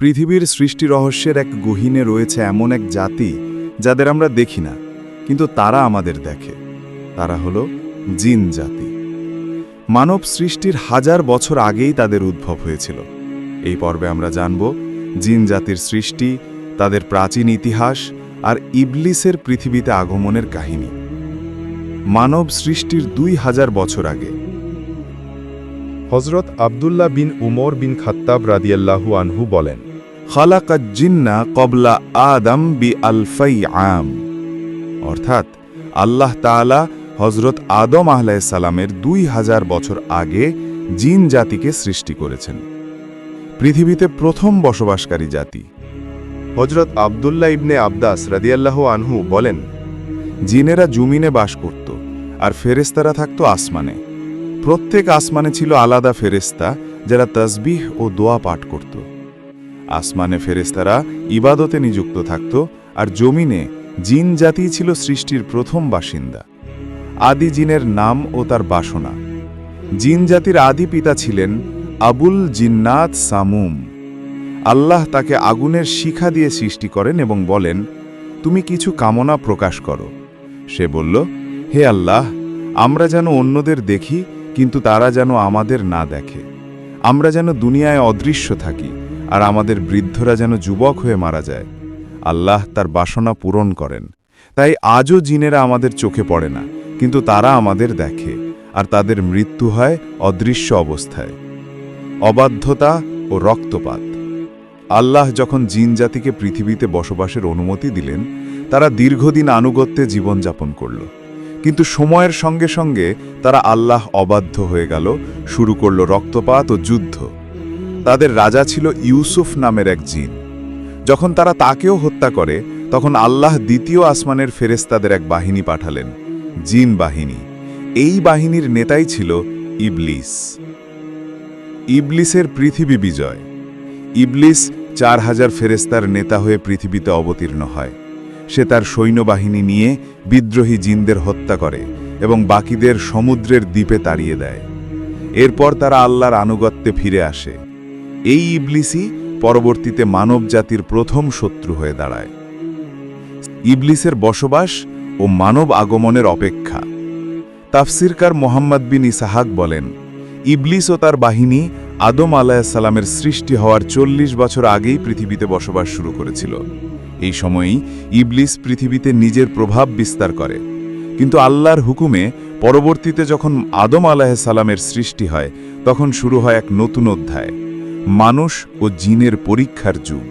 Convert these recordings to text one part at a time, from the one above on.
পৃথিবীর সৃষ্টি রহস্যের এক গহীনে রয়েছে এমন এক জাতি যাদের আমরা দেখি না, কিন্তু তারা আমাদের দেখে। তারা হলো জিন জাতি। মানব সৃষ্টির হাজার বছর আগেই তাদের উদ্ভব হয়েছিল। এই পর্বে আমরা জানব জিন জাতির সৃষ্টি, তাদের প্রাচীন ইতিহাস আর ইবলিসের পৃথিবীতে আগমনের কাহিনী। মানব সৃষ্টির দুই হাজার বছর আগে। হজরত আবদুল্লাহ বিন উমর বিন খাত্তাব রাদিয়াল্লাহু আনহু বলেন খালাকাত জিন্না কবলা আদম বি আলফাই আম। অর্থাৎ আল্লাহ তাআলা হজরত আদম আহলাইসালামের দুই হাজার বছর আগে জিন জাতিকে সৃষ্টি করেছেন। পৃথিবীতে প্রথম বসবাসকারী জাতি। হজরত আবদুল্লাহ ইবনে আবদাস রাদিয়াল্লাহু আনহু বলেন, জিনেরা জুমিনে বাস করত আর ফেরেস্তারা থাকত আসমানে। প্রত্যেক আসমানে ছিল আলাদা ফেরেস্তা যারা তসবিহ ও দোয়া পাঠ করত। আসমানে ফেরেস্তারা ইবাদতে নিযুক্ত থাকত, আর জমিনে জিন জাতি ছিল সৃষ্টির প্রথম বাসিন্দা। আদি জিনের নাম ও তার বাসনা। জিন জাতির আদি পিতা ছিলেন আবুল জিন্নাত সামুম। আল্লাহ তাকে আগুনের শিখা দিয়ে সৃষ্টি করেন এবং বলেন, তুমি কিছু কামনা প্রকাশ করো। সে বলল, হে আল্লাহ, আমরা যেন অন্যদের দেখি, কিন্তু তারা যেন আমাদের না দেখে। আমরা যেন দুনিয়ায় অদৃশ্য থাকি আর আমাদের বৃদ্ধরা যেন যুবক হয়ে মারা যায়। আল্লাহ তার বাসনা পূরণ করেন। তাই আজও জিনেরা আমাদের চোখে পড়ে না, কিন্তু তারা আমাদের দেখে, আর তাদের মৃত্যু হয় অদৃশ্য অবস্থায়। অবাধ্যতা ও রক্তপাত। আল্লাহ যখন জিন জাতিকে পৃথিবীতে বসবাসের অনুমতি দিলেন, তারা দীর্ঘদিন আনুগত্যে জীবনযাপন করল। কিন্তু সময়ের সঙ্গে সঙ্গে তারা আল্লাহ অবাধ্য হয়ে গেল, শুরু করল রক্তপাত ও যুদ্ধ। তাদের রাজা ছিল ইউসুফ নামের এক জিন। যখন তারা তাকেও হত্যা করে, তখন আল্লাহ দ্বিতীয় আসমানের ফেরেস্তাদের এক বাহিনী পাঠালেন, জিন বাহিনী। এই বাহিনীর নেতাই ছিল ইবলিস। ইবলিসের পৃথিবী বিজয়। ইবলিস চার হাজার ফেরেস্তার নেতা হয়ে পৃথিবীতে অবতীর্ণ হয়। সে তার সৈন্যবাহিনী নিয়ে বিদ্রোহী জিনদের হত্যা করে এবং বাকিদের সমুদ্রের দ্বীপে তাড়িয়ে দেয়। এরপর তারা আল্লাহর আনুগত্যে ফিরে আসে। এই ইবলিসই পরবর্তীতে মানব জাতির প্রথম শত্রু হয়ে দাঁড়ায়। ইবলিসের বসবাস ও মানব আগমনের অপেক্ষা। তাফসিরকার মোহাম্মদ বিন ইসাহাক বলেন, ইবলিস ও তার বাহিনী আদম আলাহিসাল্লামের সৃষ্টি হওয়ার চল্লিশ বছর আগেই পৃথিবীতে বসবাস শুরু করেছিল। এই সময়েই ইবলিস পৃথিবীতে নিজের প্রভাব বিস্তার করে। কিন্তু আল্লাহর হুকুমে পরবর্তীতে যখন আদম আলাহিসাল্লামের সৃষ্টি হয়, তখন শুরু হয় এক নতুন অধ্যায়। মানুষ ও জিনের পরীক্ষার যুগ।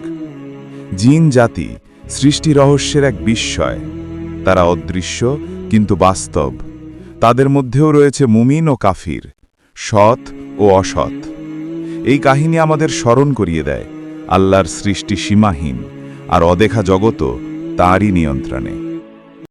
জিন জাতি সৃষ্টি রহস্যের এক বিস্ময়। তারা অদৃশ্য কিন্তু বাস্তব। তাদের মধ্যেও রয়েছে মুমিন ও কাফির, সৎ ও অসৎ। এই কাহিনী আমাদের স্মরণ করিয়ে দেয় আল্লাহর সৃষ্টি সীমাহীন আর অদেখা জগতও তারই নিয়ন্ত্রণে।